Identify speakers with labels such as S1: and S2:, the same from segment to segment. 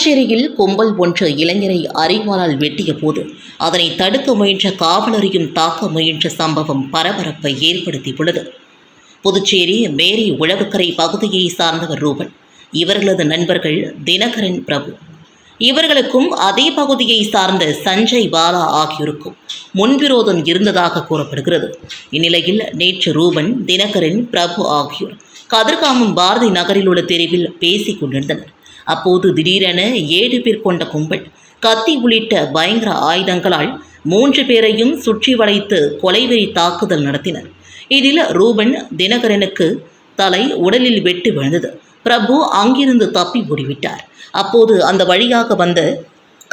S1: புதுச்சேரியில் கும்பல் ஒன்று இளைஞரை அறிவாளால் வெட்டிய போது அதனை தடுக்க முயன்ற காவலரையும் தாக்க முயன்ற சம்பவம் பரபரப்பை ஏற்படுத்தியுள்ளது. புதுச்சேரி மேரி உழவுக்கரை பகுதியை சார்ந்தவர் ரூபன் இவர்களது நண்பர்கள் தினகரன் பிரபு. இவர்களுக்கும் அதே பகுதியை சார்ந்த சஞ்சய் பாலா ஆகியோருக்கும் முன்விரோதம் இருந்ததாக கூறப்படுகிறது. இந்நிலையில் நேற்று ரூபன் தினகரன் பிரபு ஆகியோர் கதிர்காமம் பாரதி நகரில் உள்ள தெருவில் பேசிக் கொண்டிருந்தனர். அப்போது திடீரென ஏழு பேர் கொண்ட கும்பல் கத்தி உள்ளிட்ட பயங்கர ஆயுதங்களால் மூன்று பேரையும் சுற்றி வளைத்து கொலைவெறி தாக்குதல் நடத்தினர். இதில் ரூபன் தினகரனுக்கு தலை உடலில் வெட்டு விழுந்தது. பிரபு அங்கிருந்து தப்பி ஓடிவிட்டார். அப்போது அந்த வழியாக வந்த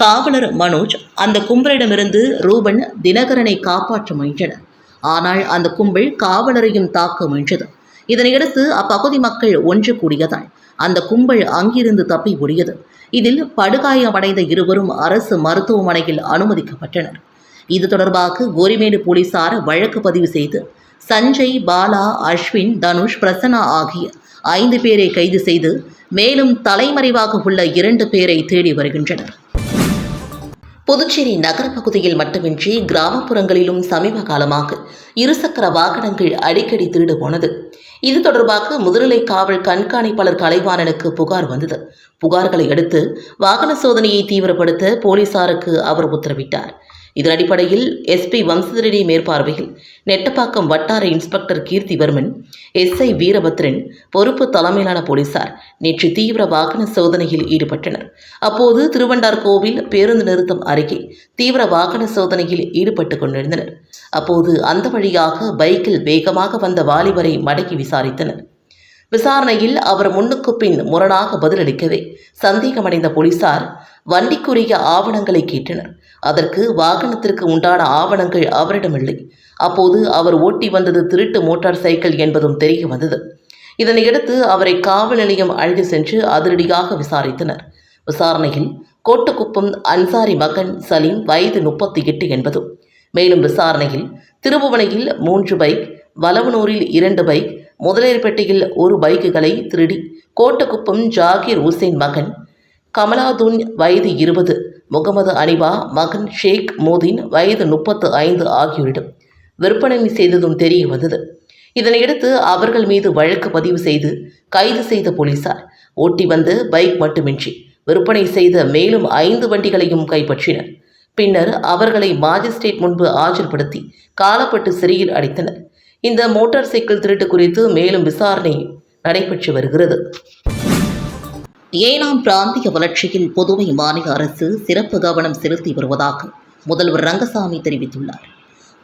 S1: காவலர் மனோஜ் அந்த கும்பலிடமிருந்து ரூபன் தினகரனை காப்பாற்ற முயன்றனர். ஆனால் அந்த கும்பல் காவலரையும் தாக்க முயன்றது. இதனையடுத்து அப்பகுதி மக்கள் ஒன்று கூடியதால் அந்த கும்பல் அங்கிருந்து தப்பி ஓடியது. இதில் படுகாயமடைந்த இருவரும் அரசு மருத்துவமனையில் அனுமதிக்கப்பட்டனர். இது தொடர்பாக கோரிமேடு போலீசார் வழக்கு பதிவு செய்து சஞ்சய் பாலா அஸ்வின் தனுஷ் பிரசன்னா ஆகிய ஐந்து பேரை கைது செய்து மேலும் தலைமறைவாக உள்ள இரண்டு பேரை தேடி வருகின்றனர். புதுச்சேரி நகர பகுதியில் மட்டுமின்றி கிராமப்புறங்களிலும் சமீப காலமாக இருசக்கர வாகனங்கள் அடிக்கடி திருடு போனது இது தொடர்பாக முதுநிலை காவல் கண்காணிப்பாளர் கலைவாணனுக்கு புகார் வந்தது. புகார்களை அடுத்து வாகன சோதனையை தீவிரப்படுத்த போலீசாருக்கு அவர் உத்தரவிட்டார். இதன் அடிப்படையில் எஸ்பி வம்சரெட்டி மேற்பார்வையில் நெட்டப்பாக்கம் வட்டார இன்ஸ்பெக்டர் கீர்த்திவர்மன் எஸ்ஐ வீரபத்ரன் பொறுப்பு தலைமையிலான போலீசார் நேற்று தீவிர வாகன சோதனையில் ஈடுபட்டனர். அப்போது திருவண்டார் கோவில் பேருந்து நிறுத்தம் அருகே தீவிர வாகன சோதனையில் ஈடுபட்டு கொண்டிருந்தனர். அப்போது அந்த வழியாக பைக்கில் வேகமாக வந்த வாலிபரை மடக்கி விசாரித்தனர். விசாரணையில் அவர் முன்னுக்கு பின் முரணாக பதிலளிக்கவே சந்தேகமடைந்த போலீசார் வண்டிக்குரிய ஆவணங்களை கேட்டனர். அதற்கு வாகனத்திற்கு உண்டான ஆவணங்கள் அவரிடமில்லை. அப்போது அவர் ஓட்டி வந்தது திருட்டு மோட்டார் சைக்கிள் என்பதும் தெரிய வந்தது. இதனையடுத்து அவரை காவல் நிலையம் அழைத்து சென்று அதிரடியாக விசாரித்தனர். விசாரணையில் கோட்டுக்குப்பம் அன்சாரி மகன் சலீம் வயது முப்பத்தி எட்டு என்பதும் மேலும் விசாரணையில் திருபுவனையில் மூன்று பைக் வலவனூரில் இரண்டு பைக் முதலேர்பேட்டையில் ஒரு பைக்குகளை திருடி கோட்டக்குப்பம் ஜாகீர் ஹுசேன் மகன் கமலாதுன் வயது இருபது முகமது அனிபா மகன் ஷேக் மோதின் வயது முப்பத்து ஐந்து ஆகியோரிடம் விற்பனை செய்ததும் தெரிய வந்தது. இதனையடுத்து அவர்கள் மீது வழக்கு பதிவு செய்து கைது செய்த போலீசார் ஓட்டி வந்த பைக் மட்டுமின்றி விற்பனை செய்த மேலும் ஐந்து வண்டிகளையும் கைப்பற்றினர். பின்னர் அவர்களை மாஜிஸ்ட்ரேட் முன்பு ஆஜர்படுத்தி காலப்பட்டு சிறையில் அடைத்தனர். இந்த மோட்டார் சைக்கிள் திருட்டு குறித்து மேலும் விசாரணை நடைபெற்று வருகிறது. ஏனாம் பிராந்திய வளர்ச்சியில் புதுவை மாநில அரசு சிறப்பு கவனம் செலுத்தி வருவதாக முதல்வர் ரங்கசாமி தெரிவித்துள்ளார்.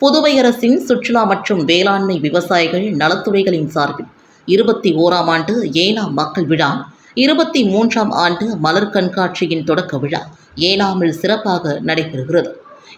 S1: புதுவை அரசின் சுற்றுலா மற்றும் வேளாண்மை விவசாயிகள் நலத்துறைகளின் சார்பில் இருபத்தி ஓராம் ஆண்டு ஏனாம் மக்கள் விழா இருபத்தி மூன்றாம் ஆண்டு மலர் கண்காட்சியின் தொடக்க விழா ஏனாமில் சிறப்பாக நடைபெறுகிறது.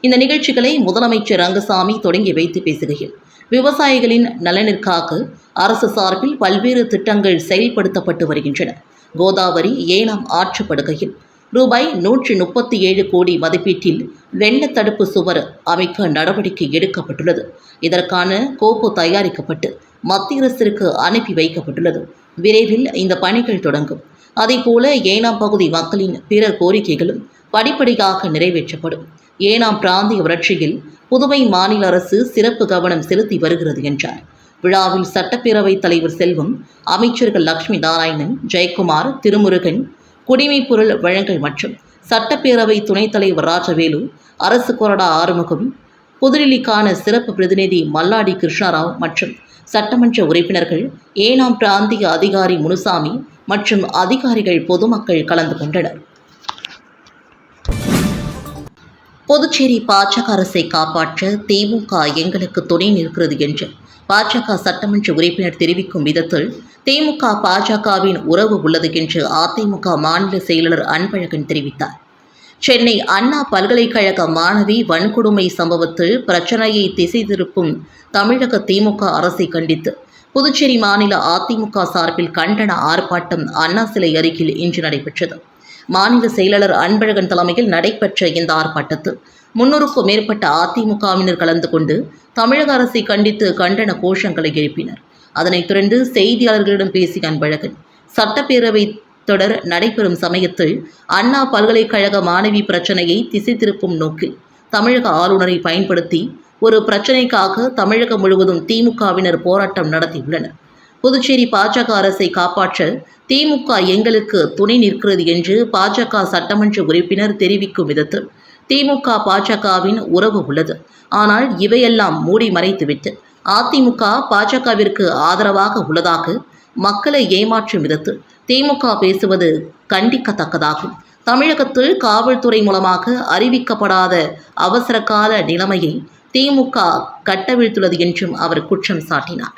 S1: இந்த நிகழ்ச்சிகளை முதலமைச்சர் ரங்கசாமி தொடங்கி வைத்து பேசுகையில் விவசாயிகளின் நலனிற்காக அரசு சார்பில் பல்வேறு திட்டங்கள் செயல்படுத்தப்பட்டு வருகின்றன. கோதாவரி ஏனாம் ஆற்றுப்படுகையில் ரூபாய் நூற்றி முப்பத்தி ஏழு கோடி மதிப்பீட்டில் வெள்ள தடுப்பு சுவர் அமைக்க நடவடிக்கை எடுக்கப்பட்டுள்ளது. இதற்கான கோப்பு தயாரிக்கப்பட்டு மத்திய அரசிற்கு அனுப்பி வைக்கப்பட்டுள்ளது. விரைவில் இந்த பணிகள் தொடங்கும். அதேபோல ஏனாம் பகுதி மக்களின் பிற கோரிக்கைகளும் படிப்படியாக நிறைவேற்றப்படும். ஏனாம் பிராந்திய வளர்ச்சியில் புதுவை மாநில அரசு சிறப்பு கவனம் செலுத்தி வருகிறது என்றார். விழாவில் சட்டப்பேரவைத் தலைவர் செல்வம் அமைச்சர்கள் லட்சுமி நாராயணன் ஜெயக்குமார் திருமுருகன் குடிமைப் பொருள் வழங்கல் மற்றும் சட்டப்பேரவை துணைத் தலைவர் ராஜவேலு அரசு கொறடா ஆறுமுகம் புதுடில்லிக்கான சிறப்பு பிரதிநிதி மல்லாடி கிருஷ்ணராவ் மற்றும் சட்டமன்ற உறுப்பினர்கள் ஏனாம் பிராந்திய அதிகாரி முனுசாமி மற்றும் அதிகாரிகள் பொதுமக்கள் கலந்து கொண்டனர். புதுச்சேரி பாஜக அரசை காப்பாற்ற திமுக எங்களுக்கு துணை நிற்கிறது என்று பாஜக சட்டமன்ற உறுப்பினர் தெரிவிக்கும் விதத்தில் திமுக பாஜகவின் உறவு உள்ளது என்று அதிமுக மாநில செயலாளர் அன்பழகன் தெரிவித்தார். சென்னை அண்ணா பல்கலைக்கழக மாணவி வன்கொடுமை சம்பவத்தில் பிரச்சனையை திசை திருப்பும் தமிழக திமுக அரசை கண்டித்து புதுச்சேரி மாநில அதிமுக சார்பில் கண்டன ஆர்ப்பாட்டம் அண்ணா சிலை அருகில் இன்று நடைபெற்றது. மாநில செயலாளர் அன்பழகன் தலைமையில் நடைபெற்ற இந்த ஆர்ப்பாட்டத்தில் முன்னூறுக்கும் மேற்பட்ட அதிமுகவினர் கலந்து கொண்டு தமிழக அரசை கண்டித்து கண்டன கோஷங்களை எழுப்பினர். அதனைத் தொடர்ந்து செய்தியாளர்களிடம் பேசிய அன்பழகன் சட்டப்பேரவை தொடர் நடைபெறும் சமயத்தில் அண்ணா பல்கலைக்கழக மாணவி பிரச்சனையை திசை திருப்பும் நோக்கில் தமிழக ஆளுநரை பயன்படுத்தி ஒரு பிரச்சனைக்காக தமிழகம் முழுவதும் திமுகவினர் போராட்டம் நடத்தியுள்ளனர். புதுச்சேரி பாஜக அரசை காப்பாற்ற திமுக எங்களுக்கு துணை நிற்கிறது என்று பாஜக சட்டமன்ற உறுப்பினர் தெரிவிக்கும் விதத்தில் திமுக பாஜகவின் உறவு உள்ளது. ஆனால் இவையெல்லாம் மூடி மறைத்துவிட்டு அதிமுக பாஜகவிற்கு ஆதரவாக உள்ளதாக மக்களை ஏமாற்றும் விதத்தில் திமுக பேசுவது கண்டிக்கத்தக்கதாகும். தமிழகத்தில் காவல்துறை மூலமாக அறிவிக்கப்படாத அவசரகால நிலைமையை திமுக கட்டவிழ்த்துள்ளது என்றும் அவர் குற்றம் சாட்டினார்.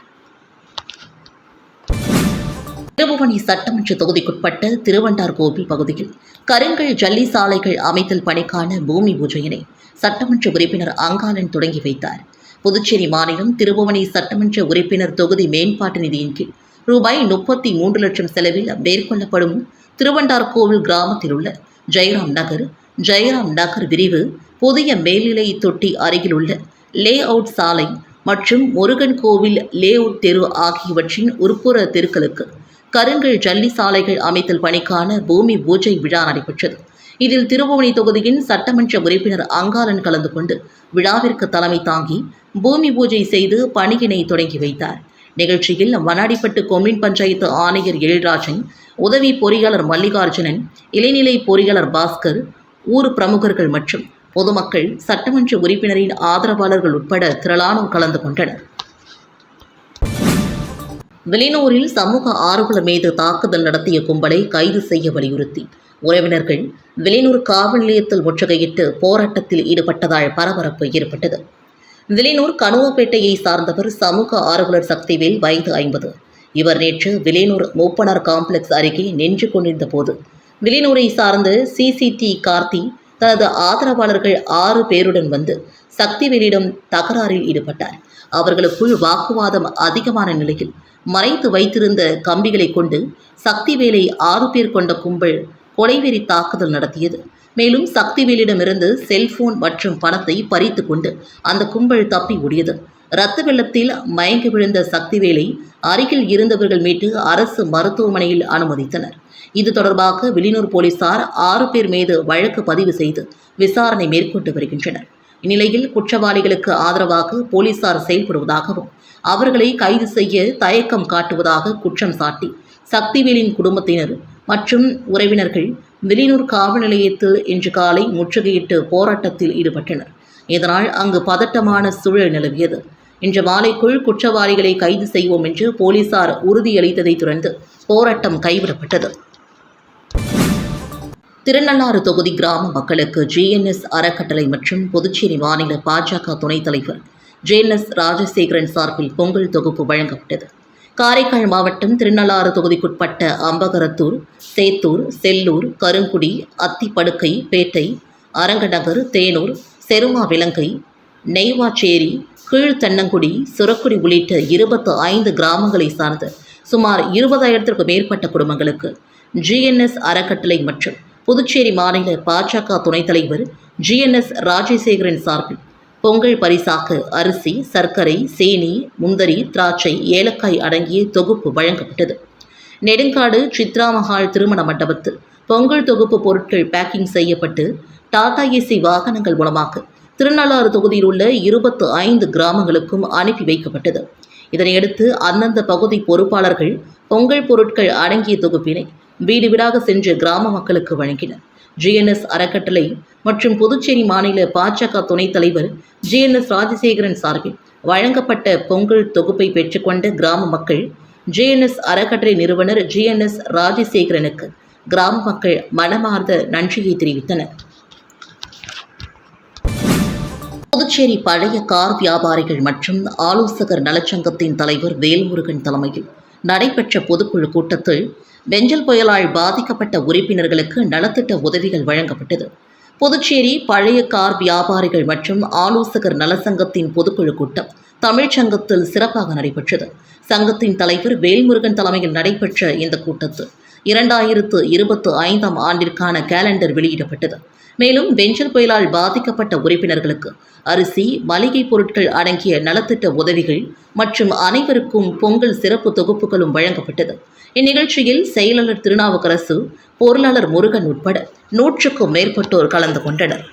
S1: திருபுவனி சட்டமன்ற தொகுதிக்குட்பட்ட திருவண்டார்கோவில் பகுதியில் கருங்கல் ஜல்லி சாலைகள் அமைத்தல் பணிக்கான பூமி பூஜையினை சட்டமன்ற உறுப்பினர் அங்காளன் தொடங்கி வைத்தார். புதுச்சேரி மாநிலம் திருபுவனி சட்டமன்ற உறுப்பினர் தொகுதி மேம்பாட்டு நிதியின் கீழ் ரூபாய் முப்பத்தி மூன்று லட்சம் செலவில் மேற்கொள்ளப்படும் திருவண்டார்கோவில் கிராமத்தில் உள்ள ஜெயராம் நகர் ஜெயராம் நகர் விரிவு புதிய மேல்நிலை தொட்டி அருகிலுள்ள லே அவுட் சாலை மற்றும் முருகன் கோவில் லே அவுட் தெரு ஆகியவற்றின் உட்புற தெருக்களுக்கு கருங்கல் ஜல்லி சாலைகள் அமைத்தல் பணிக்கான பூமி பூஜை விழா நடைபெற்றது. இதில் திருபுவனை தொகுதியின் சட்டமன்ற உறுப்பினர் அங்காளன் கலந்து கொண்டு விழாவிற்கு தலைமை தாங்கி பூமி பூஜை செய்து பணியினை தொடங்கி வைத்தார். நிகழ்ச்சியில் வனாடிப்பட்டு கொம்யூன் பஞ்சாயத்து ஆணையர் எழில்ராஜன் உதவி பொறியாளர் மல்லிகார்ஜுனன் இளைநிலை பொறியாளர் பாஸ்கர் ஊர் பிரமுகர்கள் மற்றும் பொதுமக்கள் சட்டமன்ற உறுப்பினரின் ஆதரவாளர்கள் உட்பட திரளானோர் கலந்து கொண்டனர். வெளிநூரில் சமூக ஆர்வலர் மீது தாக்குதல் நடத்திய கும்பலை கைது செய்ய வலியுறுத்தி. உறவினர்கள் வெளிநூர் காவல் நிலையத்தில் முற்றுகையிட்டு போராட்டத்தில் ஈடுபட்டதால் பரபரப்பு ஏற்பட்டது. வெளிநூர் கனுவப்பேட்டையை சார்ந்தவர் சமூக ஆர்வலர் சக்திவேல் வயது ஐம்பது. இவர் நேற்று விலைனூர் மூப்பனார் காம்ப்ளெக்ஸ் அருகே நின்று கொண்டிருந்த போது வெளிநூரை சார்ந்த சிசிடி கார்த்தி தனது ஆதரவாளர்கள் ஆறு பேருடன் வந்து சக்திவேலிடம் தகராறில் ஈடுபட்டார். அவர்களுக்குள் வாக்குவாதம் அதிகமான நிலையில் மறைத்து வைத்திருந்த கம்பிகளை கொண்டு சக்திவேலை ஆறு பேர் கொண்ட கும்பல் கொலைவெறி தாக்குதல் நடத்தியது. மேலும் சக்திவேலிடமிருந்து செல்போன் மற்றும் பணத்தை பறித்து கொண்டு அந்த கும்பல் தப்பி ஓடியது. இரத்த வெள்ளத்தில் மயங்கி விழுந்த சக்திவேலை அருகில் இருந்தவர்கள் மீட்டு அரசு மருத்துவமனையில் அனுமதித்தனர். இது தொடர்பாக வெளியூர் போலீசார் ஆறு பேர் மீது வழக்கு பதிவு செய்து விசாரணை மேற்கொண்டு வருகின்றனர். இந்நிலையில் குற்றவாளிகளுக்கு ஆதரவாக போலீசார் செயல்படுவதாகவும் அவர்களை கைது செய்ய தயக்கம் காட்டுவதாக குற்றம் சாட்டி சக்திவேலின் குடும்பத்தினர் மற்றும் உறவினர்கள் வெளியூர் காவல் நிலையத்தில் இன்று காலை முற்றுகையிட்டு போராட்டத்தில் ஈடுபட்டனர். இதனால் அங்கு பதட்டமான சூழல் நிலவியது. இன்று மாலைக்குள் குற்றவாளிகளை கைது செய்வோம் என்று போலீசார் உறுதியளித்ததைத் தொடர்ந்து போராட்டம் கைவிடப்பட்டது. திருநள்ளாறு தொகுதி கிராம மக்களுக்கு ஜிஎன்எஸ் அறக்கட்டளை மற்றும் புதுச்சேரி மாநில பாஜக துணைத் தலைவர் ஜேஎன்எஸ் ராஜசேகரன் சார்பில் பொங்கல் தொகுப்பு வழங்கப்பட்டது. காரைக்கால் மாவட்டம் திருநள்ளாறு தொகுதிக்குட்பட்ட அம்பகரத்தூர் சேத்தூர் செல்லூர் கருங்குடி அத்திப்படுக்கை பேட்டை அரங்கநகர் தேனூர் செருமா விலங்கை நெய்வாச்சேரி கீழ்த்தன்னங்குடி சுரக்குடி உள்ளிட்ட இருபத்து ஐந்து கிராமங்களை சார்ந்த சுமார் இருபதாயிரத்திற்கும் மேற்பட்ட குடும்பங்களுக்கு ஜிஎன்எஸ் அறக்கட்டளை மற்றும் புதுச்சேரி மாநில பாஜக துணைத் தலைவர் ஜிஎன்எஸ் ராஜசேகரன் சார்பில் பொங்கல் பரிசாக அரிசி சர்க்கரை சேனி முந்தரி திராட்சை ஏலக்காய் அடங்கிய தொகுப்பு வழங்கப்பட்டது. நெடுங்காடு சித்ரா மஹால் திருமண மண்டபத்தில் பொங்கல் தொகுப்பு பொருட்கள் பேக்கிங் செய்யப்பட்டு டாடா ஏசி வாகனங்கள் மூலமாக திருநள்ளாறு தொகுதியில் உள்ள இருபத்து ஐந்து கிராமங்களுக்கும் அனுப்பி வைக்கப்பட்டது. இதனையடுத்து அந்தந்த பகுதி பொறுப்பாளர்கள் பொங்கல் பொருட்கள் அடங்கிய தொகுப்பினை வீடு வீடாக சென்று கிராம மக்களுக்கு வழங்கினர். ஜிஎன்எஸ் அறக்கட்டளை மற்றும் புதுச்சேரி மாநில பாஜக துணைத் தலைவர் ஜிஎன்எஸ் ராஜசேகரன் சார்பில் வழங்கப்பட்ட பொங்கல் தொகுப்பை பெற்றுக்கொண்ட கிராம மக்கள் ஜிஎன்எஸ் அறக்கட்டளை நிறுவனர் ஜிஎன்எஸ் ராஜசேகரனுக்கு கிராம மக்கள் மனமார்ந்த நன்றியை தெரிவித்தனர். புதுச்சேரி பழைய கார் வியாபாரிகள் மற்றும் ஆலோசகர் நலச்சங்கத்தின் தலைவர் வேல்முருகன் தலைமையில் நடைபெற்ற பொதுக்குழு கூட்டத்தில் பெஞ்சல் புயலால் பாதிக்கப்பட்ட உறுப்பினர்களுக்கு நலத்திட்ட உதவிகள் வழங்கப்பட்டது. புதுச்சேரி பழைய கார் வியாபாரிகள் மற்றும் ஆலோசகர் நலசங்கத்தின் பொதுக்குழு கூட்டம் தமிழ்ச்சங்கத்தில் சிறப்பாக நடைபெற்றது. சங்கத்தின் தலைவர் வேல்முருகன் தலைமையில் நடைபெற்ற இந்த கூட்டத்தில் இரண்டாயிரத்து இருபத்து ஐந்தாம் ஆண்டிற்கான கேலண்டர் வெளியிடப்பட்டது. மேலும் வெஞ்சல் புயலால் பாதிக்கப்பட்ட உறுப்பினர்களுக்கு அரிசி மளிகை பொருட்கள் அடங்கிய நலத்திட்ட உதவிகள் மற்றும் அனைவருக்கும் பொங்கல் சிறப்பு தொகுப்புகளும் வழங்கப்பட்டது. இந்நிகழ்ச்சியில் செயலாளர் திருநாவுக்கரசு பொருளாளர் முருகன் உட்பட நூற்றுக்கும் மேற்பட்டோர் கலந்து கொண்டனர்.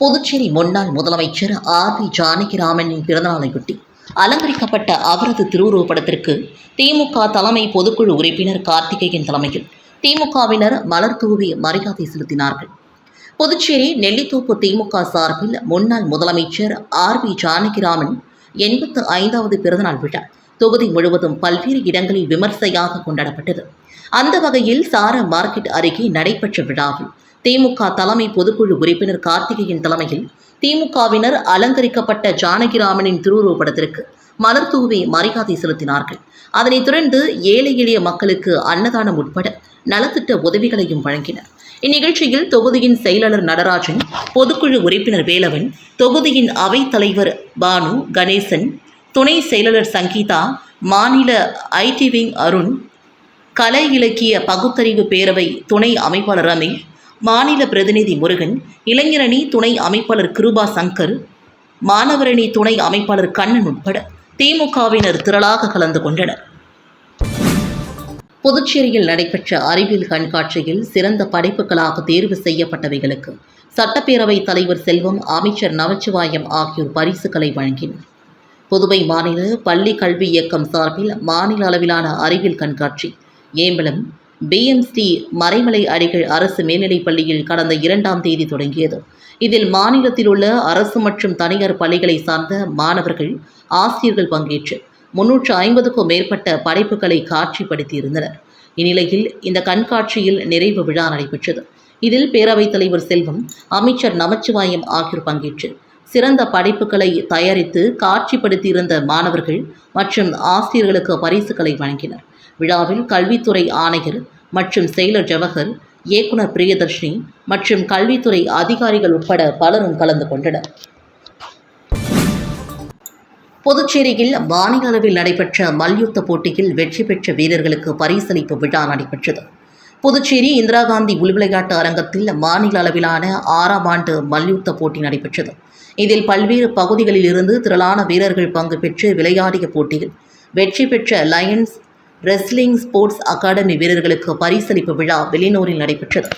S1: புதுச்சேரி முன்னாள் முதலமைச்சர் ஆர் வி ஜானகிராமனின் பிறந்தநாளையொட்டி அலங்கரிக்கப்பட்ட அவரது திருவுருவப்படத்திற்கு திமுக தலைமை பொதுக்குழு உறுப்பினர் கார்த்திகேயன் தலைமையில் திமுகவினர் மலர் தூவி மரியாதை செலுத்தினார்கள். புதுச்சேரி நெல்லித்தோப்பு திமுக சார்பில் முன்னாள் முதலமைச்சர் ஆர் வி ஜானகிராமன் எண்பத்து ஐந்தாவது பிறந்தநாள் விழா தொகுதி முழுவதும் பல்வேறு இடங்களில் விமர்சையாக கொண்டாடப்பட்டது. அந்த வகையில் சார மார்க்கெட் அருகே நடைபெற்ற விழாவில் திமுக தலைமை பொதுக்குழு உறுப்பினர் கார்த்திகேயன் தலைமையில் திமுகவினர் அலங்கரிக்கப்பட்ட ஜானகிராமனின் திருவுருவப்படத்திற்கு மலர் தூவி மரியாதை செலுத்தினார்கள். அதனைத் தொடர்ந்து ஏழை எளிய மக்களுக்கு அன்னதானம் உட்பட நலத்திட்ட உதவிகளையும் வழங்கினர். இந்நிகழ்ச்சியில் தொகுதியின் செயலாளர் நடராஜன் பொதுக்குழு உறுப்பினர் வேலவன் தொகுதியின் அவைத் தலைவர் பானு கணேசன் துணை செயலாளர் சங்கீதா மாநில ஐடி விங் அருண் கலை இலக்கிய பகுத்தறிவு பேரவை துணை அமைப்பாளர் ரமேஷ் மாநில பிரதிநிதி முருகன் இளைஞரணி துணை அமைப்பாளர் கிருபா சங்கர் மாணவரணி துணை அமைப்பாளர் கண்ணன் உட்பட திமுகவினர் திரளாக கலந்து கொண்டனர். புதுச்சேரியில் நடைபெற்ற அறிவியல் கண்காட்சியில் சிறந்த படைப்புகளாக தேர்வு செய்யப்பட்டவைகளுக்கு சட்டப்பேரவைத் தலைவர் செல்வம் அமைச்சர் நமச்சிவாயம் ஆகியோர் பரிசுகளை வழங்கினர். புதுவை மாநில பள்ளி கல்வி இயக்கம் சார்பில் மாநில அளவிலான அறிவியல் கண்காட்சி ஏம்பலம் பிஎம்சி மறைமலை அடிகள் அரசு மேல்நிலைப் பள்ளியில் கடந்த இரண்டாம் தேதி தொடங்கியது. இதில் மாநிலத்தில் உள்ள அரசு மற்றும் தனியார் பள்ளிகளை சார்ந்த மாணவர்கள் ஆசிரியர்கள் பங்கேற்று முன்னூற்று ஐம்பதுக்கும் மேற்பட்ட படைப்புகளை காட்சிப்படுத்தியிருந்தனர். இந்நிலையில் இந்த கண்காட்சியில் நிறைவு விழா நடைபெற்றது. இதில் பேரவைத் தலைவர் செல்வம் அமைச்சர் நமச்சிவாயம் ஆகியோர் பங்கேற்று சிறந்த படைப்புகளை தயாரித்து காட்சிப்படுத்தியிருந்த மாணவர்கள் மற்றும் ஆசிரியர்களுக்கு பரிசுகளை வழங்கினர். விழாவில் கல்வித்துறை ஆணையர் மற்றும் செயலர் ஜவஹர் இயக்குனர் பிரியதர்ஷினி மற்றும் கல்வித்துறை அதிகாரிகள் உட்பட பலரும் கலந்து கொண்டனர். புதுச்சேரியில் மாநில அளவில் நடைபெற்ற மல்யுத்த போட்டியில் வெற்றி பெற்ற வீரர்களுக்கு பரிசளிப்பு விழா நடைபெற்றது. புதுச்சேரி இந்திரா காந்தி உள்விளையாட்டு அரங்கத்தில் மாநில அளவிலான ஆறாம் ஆண்டு மல்யுத்த போட்டி நடைபெற்றது. இதில் பல்வேறு பகுதிகளில் இருந்து திரளான வீரர்கள் பங்கு பெற்று விளையாடிய போட்டியில் வெற்றி பெற்ற லயன்ஸ் ரெஸ்லிங் ஸ்போர்ட்ஸ் அகாடமி வீரர்களுக்கு பரிசளிப்பு விழா வெளிநூரில் நடைபெற்றது.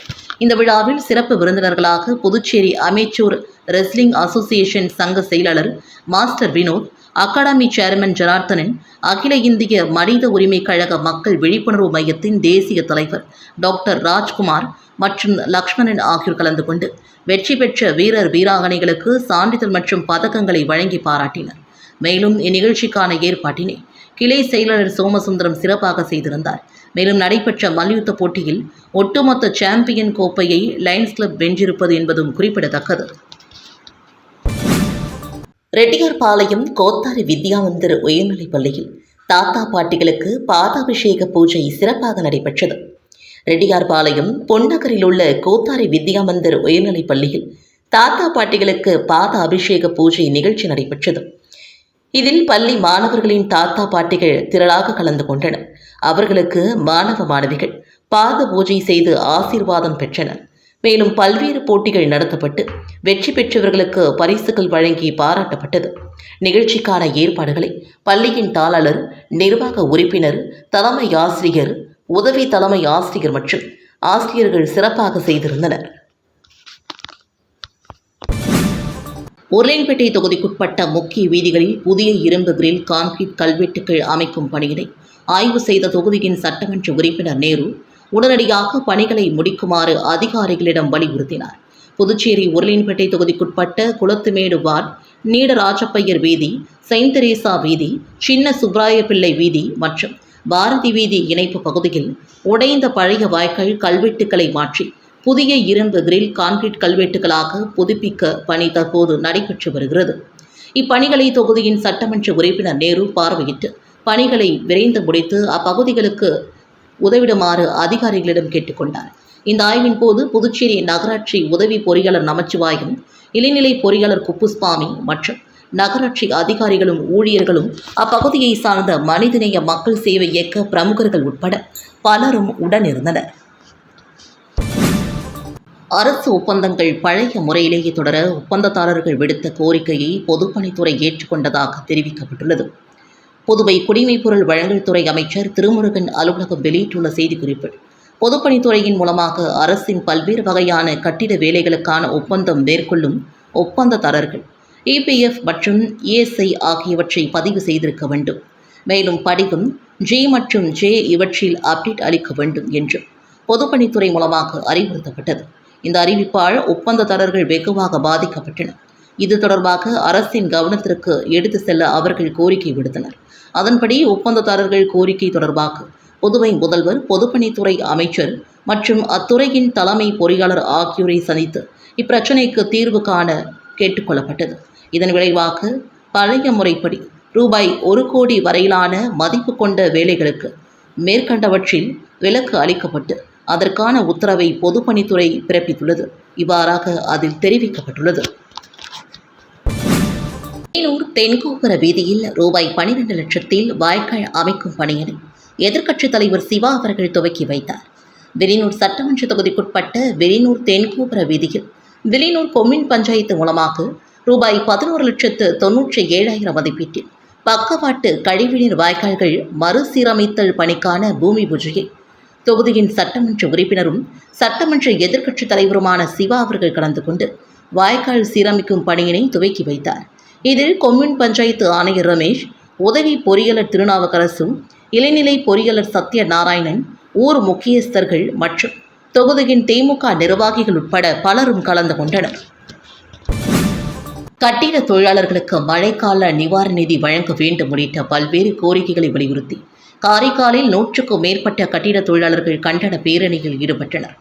S1: இந்த விழாவில் சிறப்பு விருந்தினர்களாக புதுச்சேரி அமேச்சூர் ரெஸ்லிங் அசோசியேஷன் சங்க செயலாளர் master Vinod academy chairman Janarthanan அகில இந்திய மனித உரிமை கழக மக்கள் விழிப்புணர்வு மையத்தின் தேசிய தலைவர் டாக்டர் ராஜ்குமார் மற்றும் லக்ஷ்மணன் ஆகியோர் கலந்து கொண்டு வெற்றி பெற்ற வீரர் வீராங்கனைகளுக்கு சான்றிதழ் மற்றும் பதக்கங்களை வழங்கி பாராட்டினர். மேலும் இந்நிகழ்ச்சிக்கான ஏற்பாட்டினை கிளை செயலாளர் சோமசுந்தரம் சிறப்பாக செய்திருந்தார். மேலும் நடைபெற்ற மல்யுத்த போட்டியில் ஒட்டுமொத்த சாம்பியன் கோப்பையை லயன்ஸ் கிளப் வென்றிருப்பது என்பதும் குறிப்பிடத்தக்கது. ரெட்டியார்பாளையம் கோத்தாரி வித்யாமந்தர் உயர்நிலைப் பள்ளியில் தாத்தா பாட்டிகளுக்கு பாதாபிஷேக பூஜை சிறப்பாக நடைபெற்றது. ரெட்டியார்பாளையம் பொன்னகரில் உள்ள கோத்தாரி வித்யாமந்தர் உயர்நிலைப் பள்ளியில் தாத்தா பாட்டிகளுக்கு பாத அபிஷேக பூஜை நிகழ்ச்சி நடைபெற்றது. இதில் பள்ளி மாணவர்களின் தாத்தா பாட்டிகள் திரளாக கலந்து கொண்டனர். அவர்களுக்கு மாணவ மாணவிகள் பாத பூஜை செய்து ஆசீர்வாதம் பெற்றனர் மேலும் பல்வேறு போட்டிகள் நடத்தப்பட்டு வெற்றி பெற்றவர்களுக்கு பரிசுகள் வழங்கி பாராட்டப்பட்டது. நிகழ்ச்சிக்கான ஏற்பாடுகளை பள்ளியின் தாளர் நிர்வாக உறுப்பினர் தலைமை ஆசிரியர் உதவி தலைமை ஆசிரியர் மற்றும் ஆசிரியர்கள் சிறப்பாக செய்திருந்தனர். உருளையன்பேட்டை தொகுதிக்குட்பட்ட முக்கிய வீதிகளில் புதிய இரும்பு கிரில் கான்கிரீட் கல்வெட்டுகள் அமைக்கும் பணியினை ஆய்வு செய்த தொகுதியின் சட்டமன்ற உறுப்பினர் நேரு உடனடியாக பணிகளை முடிக்குமாறு அதிகாரிகளிடம் வலியுறுத்தினார். புதுச்சேரி உருளையன்பேட்டை தொகுதிக்குட்பட்ட குளத்துமேடு வார்டு நீடராஜப்பையர் வீதி செயின்ட் தெரேசா வீதி சின்ன சுப்ராய பிள்ளை வீதி மற்றும் பாரதி வீதி இணைப்பு பகுதியில் உடைந்த பழைய வாய்க்கால் கல்வெட்டுக்களை மாற்றி புதிய இரும்பு கிரில் கான்கிரீட் கல்வெட்டுகளாக புதுப்பிக்க பணி தற்போது நடைபெற்று வருகிறது. இப்பணிகளை தொகுதியின் சட்டமன்ற உறுப்பினர் நேரு பார்வையிட்டு பணிகளை விரைந்து முடித்து அப்பகுதிகளுக்கு உதவிடுமாறு அதிகாரிகளிடம் கேட்டுக்கொண்டார் இந்த ஆய்வின் போது புதுச்சேரி நகராட்சி உதவி பொறியாளர் நமச்சிவாயம் இளைநிலை பொறியாளர் குப்புஸ்வாமி மற்றும் நகராட்சி அதிகாரிகளும் ஊழியர்களும் அப்பகுதியை சார்ந்த மனிதநேய மக்கள் சேவை இயக்க பிரமுகர்கள் உட்பட பலரும் உடனிருந்தனர். அரசு ஒப்பந்தங்கள் பழைய முறையிலேயே தொடர ஒப்பந்ததாரர்கள் விடுத்த கோரிக்கையை பொதுப்பணித்துறை ஏற்றுக்கொண்டதாக தெரிவிக்கப்பட்டுள்ளது. புதுவை குடிமைப் பொருள் வழங்கல் துறை அமைச்சர் திருமுருகன் அலுவலகம் வெளியிட்டுள்ள செய்திக்குறிப்பில் பொதுப்பணித்துறையின் மூலமாக அரசின் பல்வேறு வகையான கட்டிட வேலைகளுக்கான ஒப்பந்தம் மேற்கொள்ளும் ஒப்பந்ததாரர்கள் இபிஎஃப் மற்றும் இஎஸ்ஐ ஆகியவற்றை பதிவு செய்திருக்க வேண்டும். மேலும் படிவம் ஜி மற்றும் ஜே இவற்றில் அப்டேட் அளிக்க வேண்டும் என்று பொதுப்பணித்துறை மூலமாக அறிவுறுத்தப்பட்டது. இந்த அறிவிப்பால் ஒப்பந்ததாரர்கள் வெகுவாக பாதிக்கப்பட்டனர். இது தொடர்பாக அரசின் கவனத்திற்கு எடுத்து செல்ல அவர்கள் கோரிக்கை விடுத்தனர். அதன்படி ஒப்பந்ததாரர்கள் கோரிக்கை தொடர்பாக புதுவை முதல்வர் பொதுப்பணித்துறை அமைச்சர் மற்றும் அத்துறையின் தலைமை பொறியாளர் ஆகியோரை சந்தித்து இப்பிரச்சினைக்கு தீர்வு காண கேட்டுக்கொள்ளப்பட்டது இதன் விளைவாக பழைய முறைப்படி ரூபாய் ஒரு கோடி வரையிலான மதிப்பு கொண்ட வேலைகளுக்கு மேற்கண்டவற்றில் விலக்கு அளிக்கப்பட்டு அதற்கான உத்தரவை பொதுப்பணித்துறை பிறப்பித்துள்ளது. இவ்வாறாக அதில் தெரிவிக்கப்பட்டுள்ளது. வேலூர் தென்கோபுர வீதியில் ரூபாய் பனிரெண்டு லட்சத்தில் வாய்க்கால் அமைக்கும் பணியினை எதிர்க்கட்சித் தலைவர் சிவா அவர்கள் துவக்கி வைத்தார். வெளிநூர் சட்டமன்ற தொகுதிக்குட்பட்ட வெளிநூர் தென்கோபுர வீதியில் வெளிநூர் கொம்மின் பஞ்சாயத்து மூலமாக ரூபாய் பதினோரு லட்சத்து தொன்னூற்றி ஏழாயிரம் மதிப்பீட்டில் பக்கவாட்டு கழிவுநீர் வாய்க்கால்கள் மறுசீரமைத்தல் பணிக்கான பூமி பூஜையை தொகுதியின் சட்டமன்ற உறுப்பினரும் சட்டமன்ற எதிர்க்கட்சித் தலைவருமான சிவா அவர்கள் கலந்து கொண்டு வாய்க்கால் சீரமைக்கும் பணியினை துவக்கி வைத்தார். இதில் கொம்யூன் பஞ்சாயத்து ஆணையர் ரமேஷ் உதவி பொறியாளர் திருநாவுக்கரசும் இளைநிலை பொறியாளர் சத்யநாராயணன் ஊர் முக்கியஸ்தர்கள் மற்றும் தொகுதியின் திமுக நிர்வாகிகள் உட்பட பலரும் கலந்து கொண்டனர். கட்டிட தொழிலாளர்களுக்கு மழைக்கால நிவாரண நிதி வழங்க வேண்டும் உள்ளிட்ட பல்வேறு கோரிக்கைகளை வலியுறுத்தி காரைக்காலில் நூற்றுக்கும் மேற்பட்ட கட்டிட தொழிலாளர்கள் கண்டன பேரணியில் ஈடுபட்டனர்.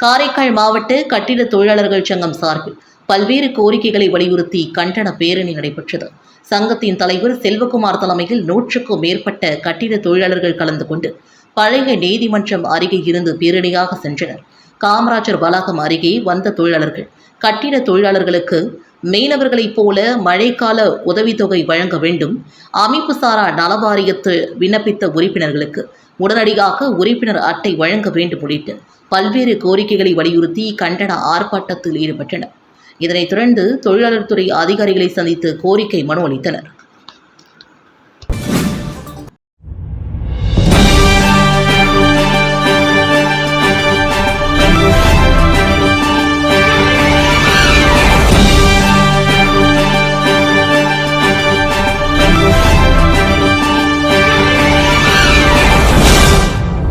S1: காரைக்கால் மாவட்ட கட்டிட தொழிலாளர்கள் சங்கம் சார்பில் பல்வேறு கோரிக்கைகளை வலியுறுத்தி கண்டன பேரணி நடைபெற்றது. சங்கத்தின் தலைவர் செல்வகுமார் தலைமையில் நூற்றுக்கும் மேற்பட்ட கட்டிட தொழிலாளர்கள் கலந்து கொண்டு பழைய நீதிமன்றம் அருகே இருந்து பேரணியாக சென்றனர். காமராஜர் வளாகம் அருகே வந்த தொழிலாளர்கள் கட்டிட தொழிலாளர்களுக்கு மீனவர்களைப் போல மழைக்கால உதவித்தொகை வழங்க வேண்டும். அமைப்பு சாரா நலவாரியத்தில் விண்ணப்பித்த உறுப்பினர்களுக்கு உடனடியாக உறுப்பினர் அட்டை வழங்க வேண்டும் உள்ளிட்டு பல்வேறு கோரிக்கைகளை வலியுறுத்தி கண்டன ஆர்ப்பாட்டத்தில் ஈடுபட்டனர். இதனைத் தொடர்ந்து தொழிலாளர் துறை அதிகாரிகளை சந்தித்து கோரிக்கை மனு அளித்தனர்.